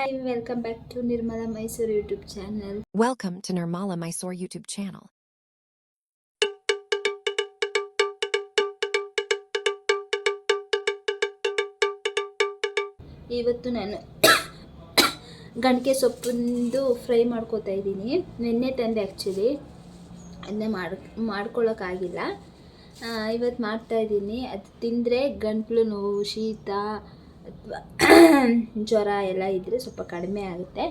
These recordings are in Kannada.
Hi, welcome back to Nirmala Mysore YouTube channel. Welcome to Nirmala Mysore YouTube channel. ಇವತ್ತು ನಾನು ಗಣಕೆ ಸೊಪ್ಪಿಂದು ಫ್ರೈ ಮಾಡ್ಕೋತಾ ಇದ್ದೀನಿ ನಿನ್ನೆ ತಂದೆ ಆ್ಯಕ್ಚುಲಿ ಅದನ್ನೇ ಮಾಡ್ ಮಾಡ್ಕೊಳ್ಳೋಕ್ಕಾಗಿಲ್ಲ ಇವತ್ತು ಮಾಡ್ತಾಯಿದ್ದೀನಿ ಅದು ತಿಂದರೆ ಗಂಟ್ಲು ನೋವು ಶೀತ ಅಥವಾ ಜ್ವರ ಎಲ್ಲ ಇದ್ದರೆ ಸ್ವಲ್ಪ ಕಡಿಮೆ ಆಗುತ್ತೆ.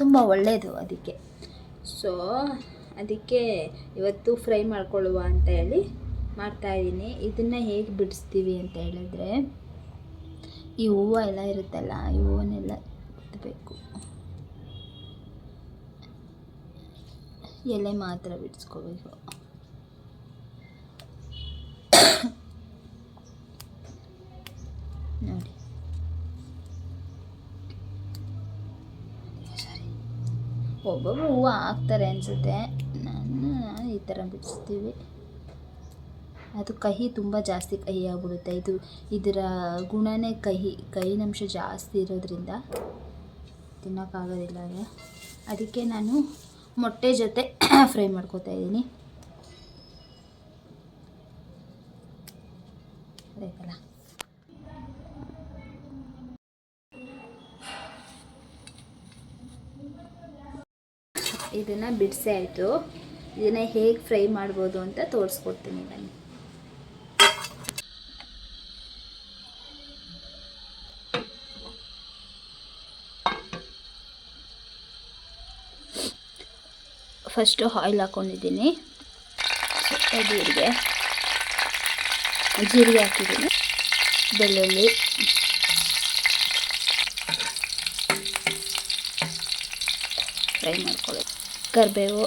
ತುಂಬ ಒಳ್ಳೆಯದು ಅದಕ್ಕೆ. ಸೊ ಅದಕ್ಕೆ ಇವತ್ತು ಫ್ರೈ ಮಾಡ್ಕೊಳ್ಳುವ ಅಂತ ಹೇಳಿ ಮಾಡ್ತಾಯಿದ್ದೀನಿ ಇದನ್ನು ಹೇಗೆ ಬಿಡಿಸ್ತೀವಿ ಅಂತ ಹೇಳಿದ್ರೆ, ಈ ಹೂವು ಎಲ್ಲ ಇರುತ್ತಲ್ಲ, ಈ ಹೂವನ್ನೆಲ್ಲ ಬಿಡಬೇಕು. ಎಲೆ ಮಾತ್ರ ಬಿಡಿಸ್ಕೋಬೇಕು ನೋಡಿ ಸರಿ ಒಬ್ಬೊಬ್ರು ಹೂವು ಹಾಕ್ತಾರೆ ಅನಿಸುತ್ತೆ. ನಾನು ಈ ಥರ ಬಿಡಿಸ್ತೀವಿ. ಅದು ಕಹಿ ತುಂಬ ಜಾಸ್ತಿ ಕಹಿ ಆಗ್ಬಿಡುತ್ತೆ. ಇದು ಇದರ ಗುಣನೇ ಕಹಿ, ಕಹಿನಂಶ ಜಾಸ್ತಿ ಇರೋದ್ರಿಂದ ತಿನ್ನೋಕ್ಕಾಗೋದಿಲ್ಲ ಅದು ಅದಕ್ಕೆ ನಾನು ಮೊಟ್ಟೆ ಜೊತೆ ಫ್ರೈ ಮಾಡ್ಕೊತಾ ಇದ್ದೀನಿ. ಇದನ್ನು ಬಿಡಿಸಿ ಆಯಿತು. ಇದನ್ನು ಹೇಗೆ ಫ್ರೈ ಮಾಡ್ಬೋದು ಅಂತ ತೋರಿಸ್ಕೊಡ್ತೀನಿ ಬನ್ನಿ. ಫಸ್ಟು ಆಯಿಲ್ ಹಾಕ್ಕೊಂಡಿದ್ದೀನಿ ಜೀರಿಗೆ ಜೀರಿಗೆ ಹಾಕಿದ್ದೀನಿ. ಬೆಳ್ಳುಳ್ಳಿ. ಫ್ರೈ ಮಾಡ್ಕೊಳ್ಳಿ ಕರಿಬೇವು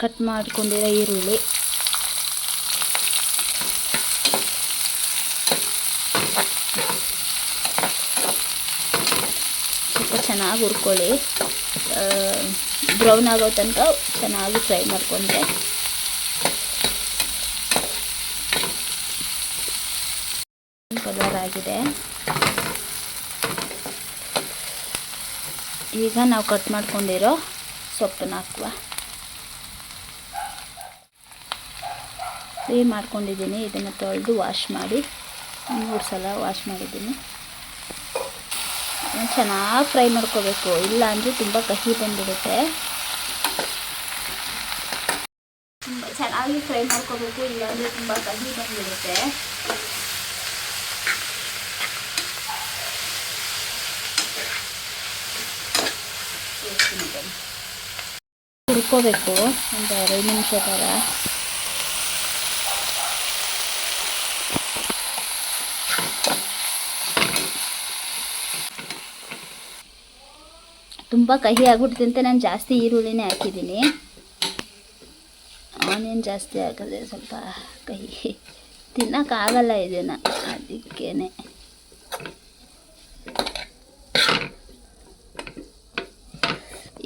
ಕಟ್ ಮಾಡಿಕೊಂಡಿರೋ ಈರುಳ್ಳಿ. ಸ್ವಲ್ಪ ಚೆನ್ನಾಗಿ ಹುರ್ಕೊಳ್ಳಿ. ಬ್ರೌನ್ ಆಗೋ ತನಕ ಚೆನ್ನಾಗಿ ಫ್ರೈ ಮಾಡ್ಕೊಂಡ್ರೆ ಕಲರ್ ಆಗಿದೆ ಈಗ ನಾವು ಕಟ್ ಮಾಡ್ಕೊಂಡಿರೋ ಸೊಪ್ಪನ್ನ ಹಾಕುವ. ಫ್ರೀ ಮಾಡ್ಕೊಂಡಿದ್ದೀನಿ. ಇದನ್ನು ತೊಳೆದು ವಾಶ್ ಮಾಡಿ, ಮೂರು ಸಲ ವಾಶ್ ಮಾಡಿದ್ದೀನಿ. ಚೆನ್ನಾಗಿ ಫ್ರೈ ಮಾಡ್ಕೋಬೇಕು. ಇಲ್ಲ ಅಂದರೆ ತುಂಬ ಕಹಿ ಬಂದಿರುತ್ತೆ ತುಂಬ ಚೆನ್ನಾಗಿ ಫ್ರೈ ಮಾಡ್ಕೋಬೇಕು. ಇಲ್ಲ ಅಂದರೆ ತುಂಬ ಕಹಿ ಬಂದ್ಬಿಡುತ್ತೆ. ಹುರ್ಕೋಬೇಕು ಒಂದು ಎರಡು ನಿಮಿಷ ಥರ ತುಂಬ ಕಹಿ ಆಗ್ಬಿಡ್ತಂತೆ ನಾನು ಜಾಸ್ತಿ ಈರುಳ್ಳಿನೇ ಹಾಕಿದ್ದೀನಿ. ಆನಿಯನ್ ಜಾಸ್ತಿ ಹಾಕಿದ್ರೆ ಸ್ವಲ್ಪ ಕಹಿ. ತಿನ್ನೋಕ್ಕಾಗಲ್ಲ ಇದನ್ನು ಅದಕ್ಕೇ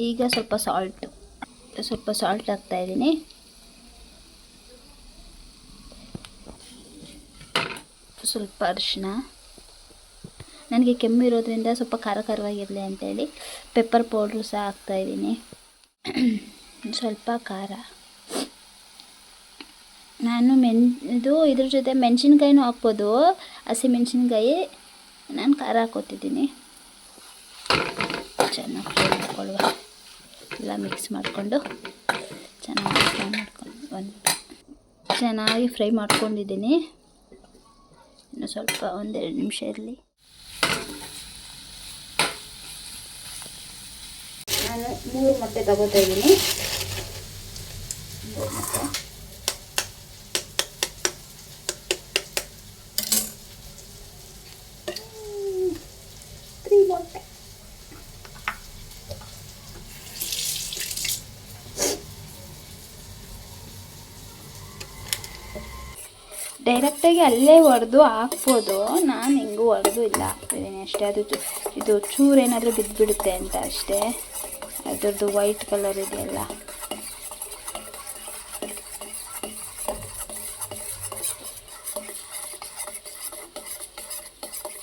ಈಗ ಸ್ವಲ್ಪ ಸಾಲ್ಟ್ ಸ್ವಲ್ಪ ಸಾಲ್ಟ್ ಹಾಕ್ತಾಯಿದ್ದೀನಿ ಸ್ವಲ್ಪ ಅರಿಶಿನ ನನಗೆ ಕೆಮ್ಮು ಇರೋದ್ರಿಂದ ಸ್ವಲ್ಪ ಖಾರ ಖಾರವಾಗಿರಲಿ ಅಂತೇಳಿ ಪೆಪ್ಪರ್ ಪೌಡ್ರು ಸಹ ಹಾಕ್ತಾಯಿದ್ದೀನಿ ಸ್ವಲ್ಪ ಖಾರ. ನಾನು ಮೆನ್, ಇದು ಇದ್ರ ಜೊತೆ ಮೆಣಸಿನ್ಕಾಯಿನೂ ಹಾಕ್ಬೋದು. ಹಸಿ ಮೆಣಸಿನ್ಕಾಯಿ ನಾನು ಖಾರ ಹಾಕೋತಿದ್ದೀನಿ ಚೆನ್ನಾಗಿ ಹಾಕ್ಕೊಳ್ಳುವ ಎಲ್ಲ ಮಿಕ್ಸ್ ಮಾಡಿಕೊಂಡು ಚೆನ್ನಾಗಿ ಫ್ರೈ ಮಾಡ್ಕೊಂಡು ಒಂದು ಚೆನ್ನಾಗಿ ಫ್ರೈ ಮಾಡ್ಕೊಂಡಿದ್ದೀನಿ. ಇನ್ನು ಸ್ವಲ್ಪ ಒಂದೆರಡು ನಿಮಿಷ ಇರಲಿ. ನಾನು ಮೂರು ಮೊಟ್ಟೆ ತಗೋತಾ ಇದ್ದೀನಿ. ಡೈರೆಕ್ಟಾಗಿ ಅಲ್ಲೇ ಒಡೆದು ಹಾಕ್ಬೋದು. ನಾನು ಹಿಂಗೂ ಒಡೆದು ಇಲ್ಲ. ಹಾಕ್ತಿದ್ದೀನಿ ಅಷ್ಟೇ. ಅದು ಇದು ಚೂರು ಏನಾದರೂ ಬಿದ್ದುಬಿಡುತ್ತೆ ಅಂತ ಅಷ್ಟೇ. ಅದರದ್ದು ವೈಟ್ ಕಲರ್ ಇದೆಯಲ್ಲ.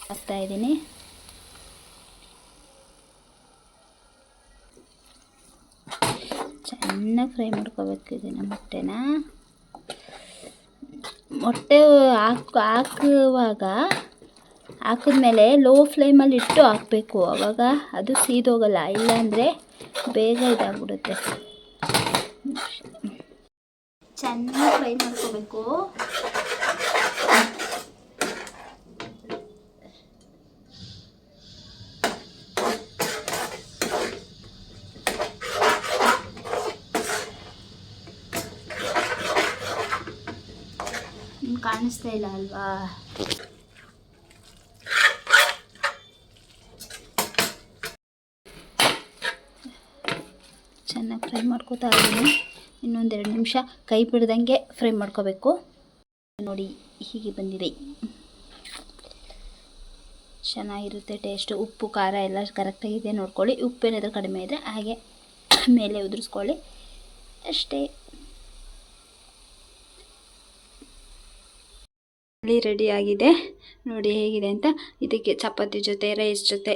ಹಾಕ್ತಾ ಇದ್ದೀನಿ ಚೆನ್ನಾಗಿ ಫ್ರೈ ಮಾಡ್ಕೋಬೇಕಿದ್ದೀನಿ ಇದನ್ನು ಮೊಟ್ಟೆನ. ಮೊಟ್ಟೆ ಹಾಕಿ ಹಾಕುವಾಗ ಹಾಕಿದ್ಮೇಲೆ ಲೋ ಫ್ಲೇಮಲ್ಲಿ ಇಟ್ಟು ಹಾಕಬೇಕು. ಆವಾಗ ಅದು ಸೀದೋಗಲ್ಲ. ಇಲ್ಲಾಂದರೆ ಬೇಗ ಇದಾಗ್ಬಿಡುತ್ತೆ. ಚೆನ್ನಾಗಿ ಫ್ರೈ ಮಾಡ್ಕೋಬೇಕು ನಿಮ್ಗೆ ಕಾಣಿಸ್ತಾ ಇಲ್ಲ ಅಲ್ವಾ? ಚೆನ್ನಾಗಿ ಫ್ರೈ ಮಾಡ್ಕೋತಾ ಇದ್ದೀನಿ. ಇನ್ನೊಂದೆರಡು ನಿಮಿಷ ಕೈ ಬಿಡ್ದಂಗೆ ಫ್ರೈ ಮಾಡ್ಕೋಬೇಕು. ನೋಡಿ, ಹೀಗೆ ಬಂದಿದೆ. ಚೆನ್ನಾಗಿರುತ್ತೆ ಟೇಸ್ಟು. ಉಪ್ಪು, ಖಾರ ಎಲ್ಲ ಕರೆಕ್ಟಾಗಿದೆ ನೋಡ್ಕೊಳ್ಳಿ, ಉಪ್ಪೇನಾದರೂ ಕಡಿಮೆ ಇದ್ದರೆ ಹಾಗೆ ಮೇಲೆ ಉದುರಿಸ್ಕೊಳ್ಳಿ. ಅಷ್ಟೇ. ರೆಡಿ ಆಗಿದೆ ನೋಡಿ ಹೇಗಿದೆ ಅಂತ. ಇದಕ್ಕೆ ಚಪಾತಿ ಜೊತೆ, ರೈಸ್ ಜೊತೆ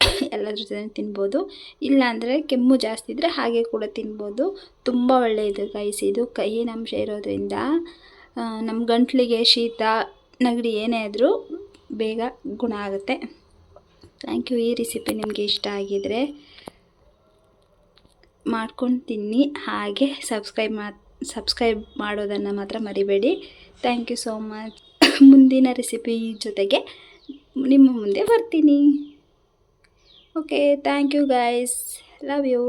ಎಲ್ಲದ್ರ ಜೊತೆ ತಿನ್ಬೋದು. ಇಲ್ಲಾಂದರೆ ಕೆಮ್ಮು ಜಾಸ್ತಿ ಇದ್ದರೆ ಹಾಗೆ ಕೂಡ ತಿನ್ಬೋದು. ತುಂಬ ಒಳ್ಳೆಯದು ಗೈಸ್ ಇದು. ಕಹಿನ ಅಂಶ ಇರೋದ್ರಿಂದ ನಮ್ಮ ಗಂಟ್ಲಿಗೆ ಶೀತ, ನೆಗಡಿ ಏನೇ ಆದರೂ ಬೇಗ ಗುಣ ಆಗುತ್ತೆ. ಥ್ಯಾಂಕ್ ಯು ಈ ರೆಸಿಪಿ ನಿಮಗೆ ಇಷ್ಟ ಆಗಿದರೆ ಮಾಡ್ಕೊಂಡು ತಿನ್ನಿ. ಹಾಗೆ ಸಬ್ಸ್ಕ್ರೈಬ್ ಮಾ ಸಬ್ಸ್ಕ್ರೈಬ್ ಮಾಡೋದನ್ನು ಮಾತ್ರ ಮರಿಬೇಡಿ. ಥ್ಯಾಂಕ್ ಯು ಸೋ ಮಚ್ ಮುಂದಿನ ರೆಸಿಪಿ ಜೊತೆಗೆ ನಿಮ್ಮ ಮುಂದೆ ಬರ್ತೀನಿ. Okay thank you guys love you